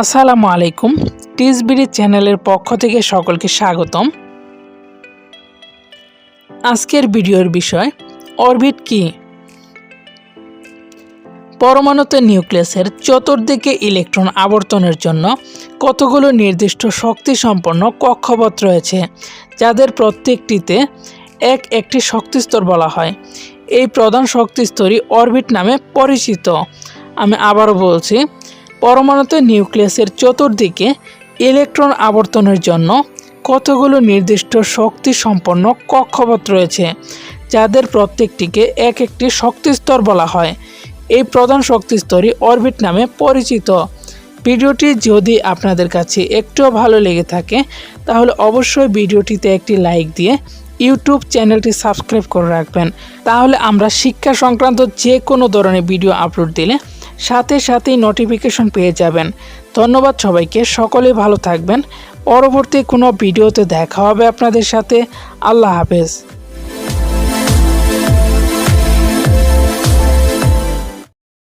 আসসালামু আলাইকুম। টিসবিডি চ্যানেলের পক্ষ থেকে সকলকে স্বাগতম। আজকের ভিডিওর বিষয়, অরবিট কি? পরমাণুতে নিউক্লিয়াসের চতুর্দিকে ইলেকট্রন আবর্তনের জন্য কতগুলো নির্দিষ্ট শক্তি সম্পন্ন কক্ষপথ রয়েছে, যাদের প্রত্যেকটিতে এক একটি শক্তিস্তর বলা হয়। এই প্রধান শক্তিস্তরই অরবিট নামে পরিচিত। আমি আবারও বলছি পরমাণুতে নিউক্লিয়াসের চতুর্দিকে ইলেকট্রন আবর্তনের জন্য কতগুলো নির্দিষ্ট শক্তি সম্পন্ন কক্ষপথ রয়েছে, যাদের প্রত্যেকটিকে এক একটি শক্তিস্তর বলা হয়। এই প্রধান শক্তিস্তরই অরবিট নামে পরিচিত। ভিডিওটি যদি আপনাদের কাছে একটুও ভালো লেগে থাকে, তাহলে অবশ্যই ভিডিওটিতে একটি লাইক দিয়ে ইউটিউব চ্যানেলটি সাবস্ক্রাইব করে রাখবেন। তাহলে আমরা শিক্ষা সংক্রান্ত যে কোনো ধরনের ভিডিও আপলোড দিলে সাথে সাথেই নোটিফিকেশন পেয়ে যাবেন। ধন্যবাদ সবাইকে, সকলে ভালো থাকবেন। পরবর্তী কোনো ভিডিওতে দেখা হবে আপনাদের সাথে। আল্লাহ হাফেজ।